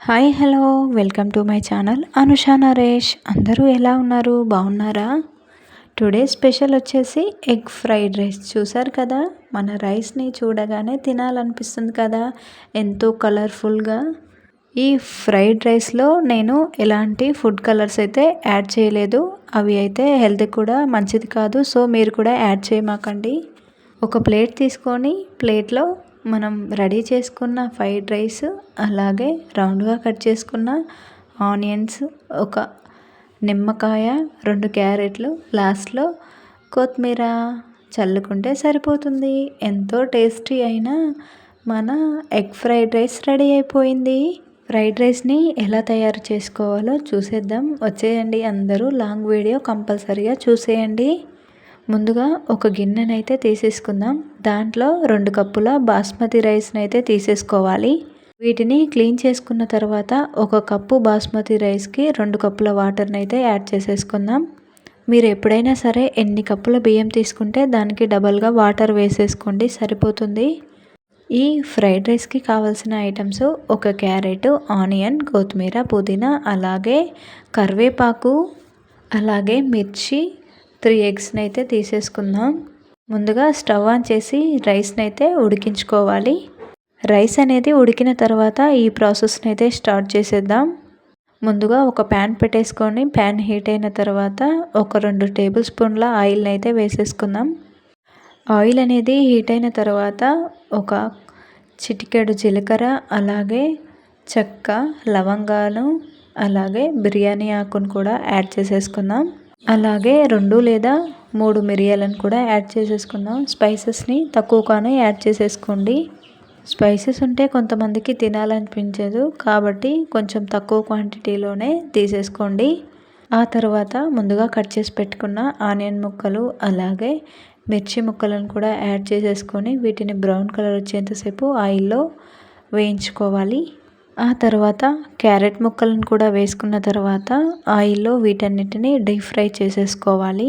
Hi hello. Welcome to my channel Anusha Naresh. అందరూ ఎలా ఉన్నారు? బాగున్నారా? టుడే స్పెషల్ వచ్చేసి ఎగ్ ఫ్రైడ్ రైస్. చూసారు కదా? మన రైస్ని చూడగానే తినాలనిపిస్తుంది కదా? ఎంతో కలర్ఫుల్గా. ఈ ఫ్రైడ్ రైస్లో నేను ఎలాంటి ఫుడ్ కలర్స్ అయితే యాడ్ చేయలేదు. అవి అయితే హెల్త్ కూడా మంచిది కాదు. సో మీరు కూడా యాడ్ చేయమాకండి. ఒక ప్లేట్ తీసుకొని ప్లేట్లో మనం రెడీ చేసుకున్న ఫ్రైడ్ రైస్ అలాగే రౌండ్గా కట్ చేసుకున్న ఆనియన్స్ ఒక నిమ్మకాయ రెండు క్యారెట్లు లాస్ట్లో కొత్తిమీర చల్లుకుంటే సరిపోతుంది. ఎంతో టేస్టీ అయిన మన ఎగ్ ఫ్రైడ్ రైస్ రెడీ అయిపోయింది. ఫ్రైడ్ రైస్ని ఎలా తయారు చేసుకోవాలో చూసేద్దాం. వచ్చేయండి అందరూ. లాంగ్ వీడియో కంపల్సరీగా చూసేయండి. ముందుగా ఒక గిన్నెనైతే తీసేసుకుందాం. దాంట్లో రెండు కప్పుల బాస్మతి రైస్ని అయితే తీసేసుకోవాలి. వీటిని క్లీన్ చేసుకున్న తర్వాత ఒక కప్పు బాస్మతి రైస్కి రెండు కప్పుల వాటర్ని అయితే యాడ్ చేసేసుకుందాం. మీరు ఎప్పుడైనా సరే ఎన్ని కప్పుల బియ్యం తీసుకుంటే దానికి డబల్గా వాటర్ వేసేసుకోండి సరిపోతుంది. ఈ ఫ్రైడ్ రైస్కి కావాల్సిన ఐటమ్స్ ఒక క్యారెట్ ఆనియన్ కొత్తిమీర పుదీనా అలాగే కరివేపాకు అలాగే మిర్చి త్రీ ఎగ్స్ని అయితే తీసేసుకుందాం. ముందుగా స్టవ్ ఆన్ చేసి రైస్ని అయితే ఉడికించుకోవాలి. రైస్ అనేది ఉడికిన తర్వాత ఈ ప్రాసెస్ని అయితే స్టార్ట్ చేసేద్దాం. ముందుగా ఒక ప్యాన్ పెట్టేసుకొని ప్యాన్ హీట్ అయిన తర్వాత ఒక రెండు టేబుల్ స్పూన్ల ఆయిల్ని అయితే వేసేసుకుందాం. ఆయిల్ అనేది హీట్ అయిన తర్వాత ఒక చిటికెడు జీలకర్ర అలాగే చెక్క లవంగాలు అలాగే బిర్యానీ ఆకును కూడా యాడ్ చేసేసుకుందాం. అలాగే రెండు లేదా మూడు మిరియాలను కూడా యాడ్ చేసేసుకుందాం. స్పైసెస్ని తక్కువగానే యాడ్ చేసేసుకోండి. స్పైసెస్ ఉంటే కొంతమందికి తినాలనిపించదు కాబట్టి కొంచెం తక్కువ క్వాంటిటీలోనే తీసేసుకోండి. ఆ తర్వాత ముందుగా కట్ చేసి పెట్టుకున్న ఆనియన్ ముక్కలు అలాగే మిర్చి ముక్కలను కూడా యాడ్ చేసేసుకొని వీటిని బ్రౌన్ కలర్ వచ్చేంతసేపు ఆయిల్లో వేయించుకోవాలి. ఆ తర్వాత క్యారెట్ ముక్కలను కూడా వేసుకున్న తర్వాత ఆయిల్లో వీటన్నిటిని డీప్ ఫ్రై చేసేసుకోవాలి.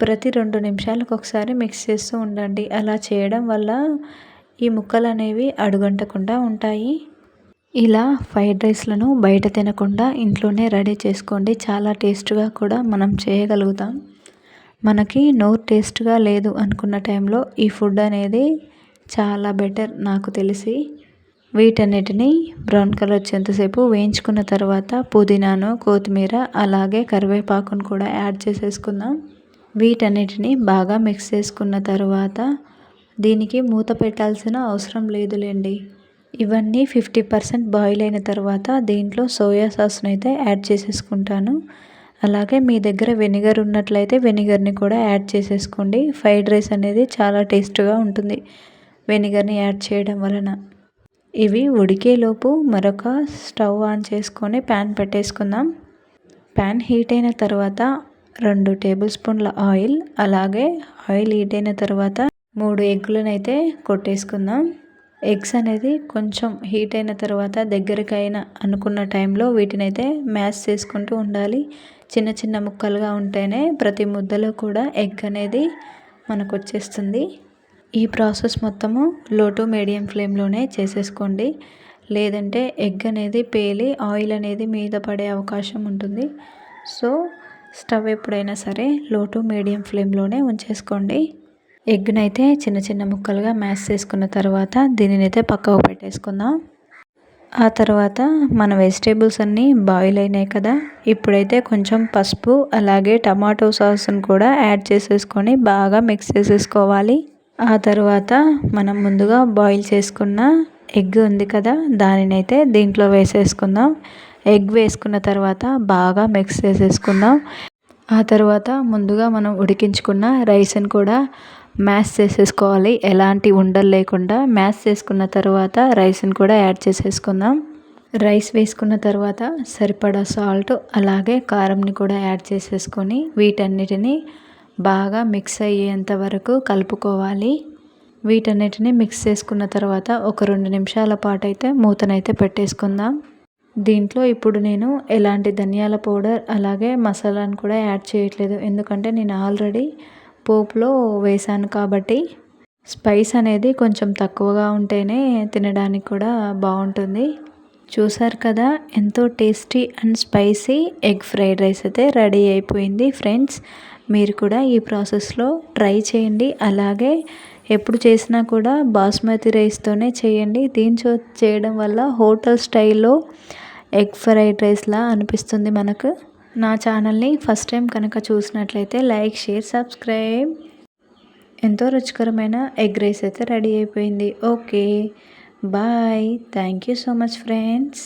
ప్రతి రెండు నిమిషాలకు ఒకసారి మిక్స్ చేస్తూ ఉండండి. అలా చేయడం వల్ల ఈ ముక్కలు అనేవి అడుగంటకుండా ఉంటాయి. ఇలా ఫ్రైడ్ రైస్లను బయట తినకుండా ఇంట్లోనే రెడీ చేసుకోండి. చాలా టేస్ట్గా కూడా మనం చేయగలుగుతాం. మనకి నోరు టేస్ట్గా లేదు అనుకున్న టైంలో ఈ ఫుడ్ అనేది చాలా బెటర్ నాకు తెలిసి. వీటన్నిటిని బ్రౌన్ కలర్ వచ్చేంతసేపు వేయించుకున్న తర్వాత పుదీనాను కొత్తిమీర అలాగే కరివేపాకును కూడా యాడ్ చేసేసుకుందాం. వీటన్నిటిని బాగా మిక్స్ చేసుకున్న తర్వాత దీనికి మూత పెట్టాల్సిన అవసరం లేదులేండి. ఇవన్నీ ఫిఫ్టీ పర్సెంట్ బాయిల్ అయిన తర్వాత దీంట్లో సోయా సాస్ను అయితే యాడ్ చేసేసుకుంటాను. అలాగే మీ దగ్గర వెనిగర్ ఉన్నట్లయితే వెనిగర్ని కూడా యాడ్ చేసేసుకోండి. ఫ్రైడ్ రైస్ అనేది చాలా టేస్ట్గా ఉంటుంది వెనిగర్ని యాడ్ చేయడం వలన. ఇవి ఉడికేలోపు మరొక స్టవ్ ఆన్ చేసుకొని ప్యాన్ పెట్టేసుకుందాం. ప్యాన్ హీట్ అయిన తర్వాత రెండు టేబుల్ స్పూన్ల ఆయిల్ అలాగే ఆయిల్ హీట్ అయిన తర్వాత మూడు ఎగ్గులను అయితే కొట్టేసుకుందాం. ఎగ్స్ అనేది కొంచెం హీట్ అయిన తర్వాత దగ్గరకైన అనుకున్న టైంలో వీటినైతే మ్యాష్ చేసుకుంటూ ఉండాలి. చిన్న చిన్న ముక్కలుగా ఉంటేనే ప్రతి ముద్దలో కూడా ఎగ్ అనేది మనకు వచ్చేస్తుంది. ఈ ప్రాసెస్ మొత్తము లో టు మీడియం ఫ్లేమ్లోనే చేసేసుకోండి. లేదంటే ఎగ్ అనేది పేలి ఆయిల్ అనేది మీద పడే అవకాశం ఉంటుంది. సో స్టవ్ ఎప్పుడైనా సరే లో టు మీడియం ఫ్లేమ్లోనే ఉంచేసుకోండి. ఎగ్నైతే అయితే చిన్న చిన్న ముక్కలుగా మ్యాష్ చేసుకున్న తర్వాత దీనిని అయితే పక్కకు పెట్టేసుకుందాం. ఆ తర్వాత మన వెజిటేబుల్స్ అన్నీ బాయిల్ అయినాయి కదా. ఇప్పుడైతే కొంచెం పసుపు అలాగే టమాటో సాస్ని కూడా యాడ్ చేసేసుకొని బాగా మిక్స్ చేసేసుకోవాలి. ఆ తర్వాత మనం ముందుగా బాయిల్ చేసుకున్న ఎగ్ ఉంది కదా దానినైతే దీంట్లో వేసేసుకుందాం. ఎగ్ వేసుకున్న తర్వాత బాగా మిక్స్ చేసేసుకుందాం. ఆ తర్వాత ముందుగా మనం ఉడికించుకున్న రైస్ని కూడా మ్యాష్ చేసేసుకోవాలి. ఎలాంటి ఉండలు లేకుండా మ్యాష్ చేసుకున్న తర్వాత రైస్ని కూడా యాడ్ చేసేసుకుందాం. రైస్ వేసుకున్న తర్వాత సరిపడా సాల్ట్ అలాగే కారంని కూడా యాడ్ చేసేసుకొని వీటన్నిటిని బాగా మిక్స్ అయ్యేంత వరకు కలుపుకోవాలి. వీటన్నిటిని మిక్స్ చేసుకున్న తర్వాత ఒక రెండు నిమిషాల పాటు అయితే మూతనైతే పెట్టేసుకుందాం. దీంట్లో ఇప్పుడు నేను ఎలాంటి ధనియాల పౌడర్ అలాగే మసాలాను కూడా యాడ్ చేయట్లేదు. ఎందుకంటే నేను ఆల్రెడీ పోపులో వేసాను కాబట్టి స్పైస్ అనేది కొంచెం తక్కువగా ఉంటేనే తినడానికి కూడా బాగుంటుంది. చూసారు కదా ఎంతో tasty and spicy egg fried rice అయితే రెడీ అయిపోయింది ఫ్రెండ్స్. మీరు కూడా ఈ ప్రాసెస్లో ట్రై చేయండి. అలాగే ఎప్పుడు చేసినా కూడా బాస్మతి రైస్తోనే చేయండి. దీంతో చేయడం వల్ల హోటల్ స్టైల్లో ఎగ్ ఫ్రైడ్ రైస్లా అనిపిస్తుంది మనకు. నా ఛానల్ని ఫస్ట్ టైం కనుక చూసినట్లయితే లైక్ షేర్ సబ్స్క్రైబ్. ఎంతో రుచికరమైన ఎగ్ రైస్ అయితే రెడీ అయిపోయింది. Okay. Bye. Thank you so much friends.